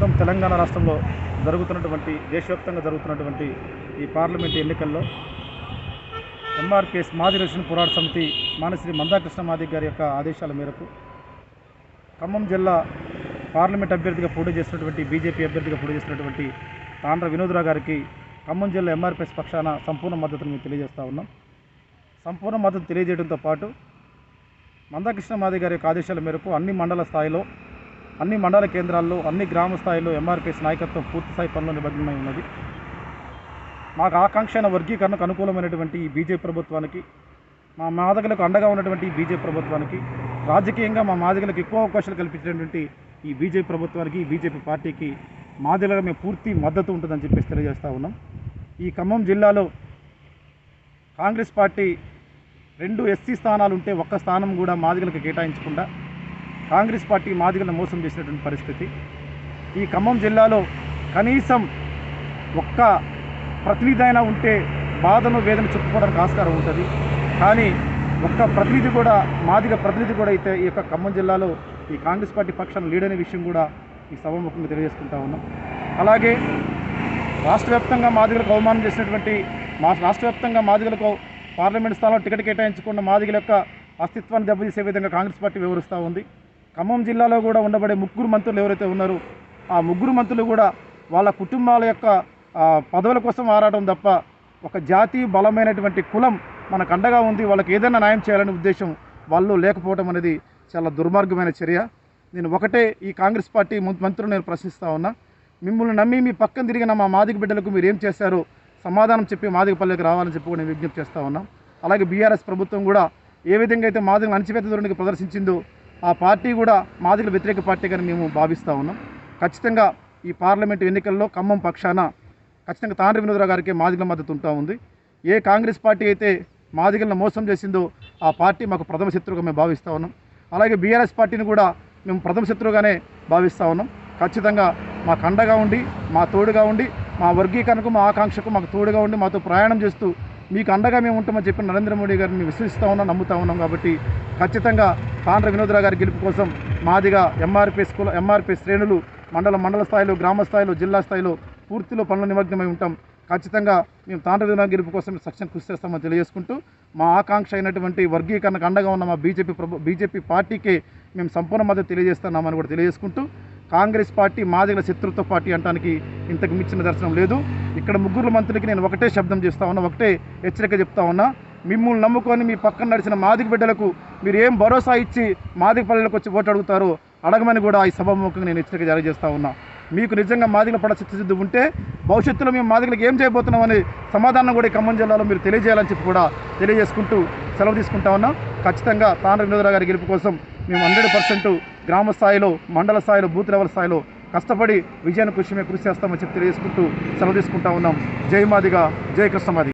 మొత్తం తెలంగాణ రాష్ట్రంలో జరుగుతున్నటువంటి దేశవ్యాప్తంగా జరుగుతున్నటువంటి ఈ పార్లమెంట్ ఎన్నికల్లో ఎంఆర్పిఎస్ మాది రక్షణ పోరాట సమితి మానశ్రీ మందాకృష్ణ మాదిక్ గారి యొక్క ఆదేశాల మేరకు ఖమ్మం జిల్లా పార్లమెంట్ అభ్యర్థిగా పోటీ చేసినటువంటి బీజేపీ అభ్యర్థిగా పోటీ చేసినటువంటి తాండ్ర వినోద్రావు గారికి ఖమ్మం జిల్లా ఎంఆర్పిఎస్ పక్షాన సంపూర్ణ మద్దతును మేము తెలియజేస్తూ ఉన్నాం. సంపూర్ణ మద్దతు తెలియజేయడంతో పాటు మందాకృష్ణ మాది గారి యొక్క ఆదేశాల మేరకు అన్ని మండల స్థాయిలో అన్ని మండల కేంద్రాల్లో అన్ని గ్రామ స్థాయిలో ఎంఆర్పిఎస్ నాయకత్వం పూర్తి స్థాయి పనులు నిమగ్నమై ఉన్నది. మాకు ఆకాంక్ష అయిన వర్గీకరణకు అనుకూలమైనటువంటి ఈ బీజేపీ ప్రభుత్వానికి మా మాదకులకు అండగా ఉన్నటువంటి ఈ బీజేపీ ప్రభుత్వానికి రాజకీయంగా మా మాదిగలకు ఎక్కువ అవకాశాలు కల్పించినటువంటి ఈ బీజేపీ ప్రభుత్వానికి ఈ బీజేపీ పార్టీకి మాదిగలుగా మేము పూర్తి మద్దతు ఉంటుందని చెప్పేసి తెలియజేస్తూ ఉన్నాం. ఈ ఖమ్మం జిల్లాలో కాంగ్రెస్ పార్టీ రెండు ఎస్సీ స్థానాలు ఉంటే ఒక్క స్థానం కూడా మాదిగలకు కేటాయించకుండా కాంగ్రెస్ పార్టీ మాదిగలను మోసం చేసినటువంటి పరిస్థితి. ఈ ఖమ్మం జిల్లాలో కనీసం ఒక్క ప్రతినిధి అయినా ఉంటే బాధను వేదన చెప్పుకోవడానికి ఆస్కారం ఉంటుంది. కానీ ఒక్క ప్రతినిధి కూడా మాదిగ ప్రతినిధి కూడా అయితే ఈ యొక్క ఖమ్మం జిల్లాలో ఈ కాంగ్రెస్ పార్టీ పక్షాన్ని లీడ్ అనే విషయం కూడా ఈ సభాముఖంగా తెలియజేసుకుంటా ఉన్నాం. అలాగే రాష్ట్ర వ్యాప్తంగా మాదిగలకు అవమానం చేసినటువంటి మా రాష్ట్ర వ్యాప్తంగా మాదిగలకు పార్లమెంట్ స్థానంలో టికెట్ కేటాయించకుండా మాదిగల యొక్క అస్తిత్వాన్ని దెబ్బతీసే విధంగా కాంగ్రెస్ పార్టీ వివరిస్తూ ఉంది. ఖమ్మం జిల్లాలో కూడా ఉండబడే ముగ్గురు మంత్రులు ఎవరైతే ఉన్నారో ఆ ముగ్గురు మంత్రులు కూడా వాళ్ళ కుటుంబాల యొక్క పదవుల కోసం ఆరాటం తప్ప ఒక జాతి బలమైనటువంటి కులం మనకు అండగా ఉంది వాళ్ళకి ఏదైనా న్యాయం చేయాలనే ఉద్దేశం వాళ్ళు లేకపోవడం అనేది చాలా దుర్మార్గమైన చర్య. నేను ఒకటే ఈ కాంగ్రెస్ పార్టీ మంత్రులు నేను ప్రశ్నిస్తా ఉన్నా. మిమ్మల్ని నమ్మి మీ పక్కన తిరిగిన మా మాదిక బిడ్డలకు మీరు ఏం చేశారో సమాధానం చెప్పి మాదిగపల్లెకి రావాలని చెప్పి నేను విజ్ఞప్తి చేస్తూ ఉన్నాం. అలాగే బీఆర్ఎస్ ప్రభుత్వం కూడా ఏ విధంగా అయితే మాదిగలు అణచివేత ధోరణికి ప్రదర్శించిందో ఆ పార్టీ కూడా మాదిగల వ్యతిరేక పార్టీగా మేము భావిస్తూ ఉన్నాం. ఖచ్చితంగా ఈ పార్లమెంటు ఎన్నికల్లో ఖమ్మం పక్షాన ఖచ్చితంగా తాండ్రి వినోదరావు గారికి మాదిగల మద్దతు ఉంటా ఉంది. ఏ కాంగ్రెస్ పార్టీ అయితే మాదిగలను మోసం చేసిందో ఆ పార్టీ మాకు ప్రథమ శత్రువుగా మేము భావిస్తూ ఉన్నాం. అలాగే బీఆర్ఎస్ పార్టీని కూడా మేము ప్రథమ శత్రువుగానే భావిస్తూ ఉన్నాం. ఖచ్చితంగా మాకు అండగా ఉండి మా తోడుగా ఉండి మా వర్గీకరణకు మా ఆకాంక్షకు మాకు తోడుగా ఉండి మాతో ప్రయాణం చేస్తూ మీకు అండగా మేము ఉంటామని చెప్పి నరేంద్ర మోడీ గారిని విశ్వసిస్తూ ఉన్నాం నమ్ముతా ఉన్నాం కాబట్టి ఖచ్చితంగా తాండ్ర వినోదరావు గారి గెలుపు కోసం మాదిగా ఎంఆర్పీ స్కూల్ ఎంఆర్పీ శ్రేణులు మండల మండల స్థాయిలో గ్రామ స్థాయిలో జిల్లా స్థాయిలో పూర్తిలో పనుల నిమగ్నమై ఉంటాం. ఖచ్చితంగా మేము తాండ్ర వినోదరావు గెలుపు కోసం సక్షన్ కృషి చేస్తామని తెలియజేసుకుంటూ మా ఆకాంక్ష అయినటువంటి వర్గీకరణకు అండగా ఉన్న మా బీజేపీ ప్రభు బీజేపీ పార్టీకి మేము సంపూర్ణ మద్దతు తెలియజేస్తున్నామని కూడా తెలియజేసుకుంటూ కాంగ్రెస్ పార్టీ మాదిగల శత్రుత్వ పార్టీ అంటానికి ఇంతకు మించిన దర్శనం లేదు. ఇక్కడ ముగ్గురు మంత్రులకి నేను ఒకటే శబ్దం చేస్తా ఉన్నా ఒకటే హెచ్చరిక చెప్తా ఉన్నా. మిమ్మల్ని నమ్ముకొని మీ పక్కన నడిచిన మాదిక బిడ్డలకు మీరు ఏం భరోసా ఇచ్చి మాదిక పల్లెలకు వచ్చి ఓటు అడుగుతారో అడగమని కూడా ఈ సభాముఖంగా నేను హెచ్చరిక జారీ చేస్తా ఉన్నా. మీకు నిజంగా మాదిగల పడ చిత్తశుద్ధి ఉంటే భవిష్యత్తులో మేము మాదిగలకు ఏం చేయబోతున్నామని సమాధానం కూడా ఖమ్మం జిల్లాలో మీరు తెలియజేయాలని చెప్పి కూడా తెలియజేసుకుంటూ సెలవు తీసుకుంటా ఉన్నాం. ఖచ్చితంగా తాండ్ర వినోదరావు గారి గెలుపు కోసం మేము హండ్రెడ్ పర్సెంట్ గ్రామ స్థాయిలో మండల స్థాయిలో బూత్ లెవెల్ స్థాయిలో కష్టపడి విజయాన్ని కృషి మేము కృషి చేస్తామని చెప్పి తెలియజేసుకుంటూ సెలవు తీసుకుంటా ఉన్నాం. జై మాదిగా జై కృష్ణమాది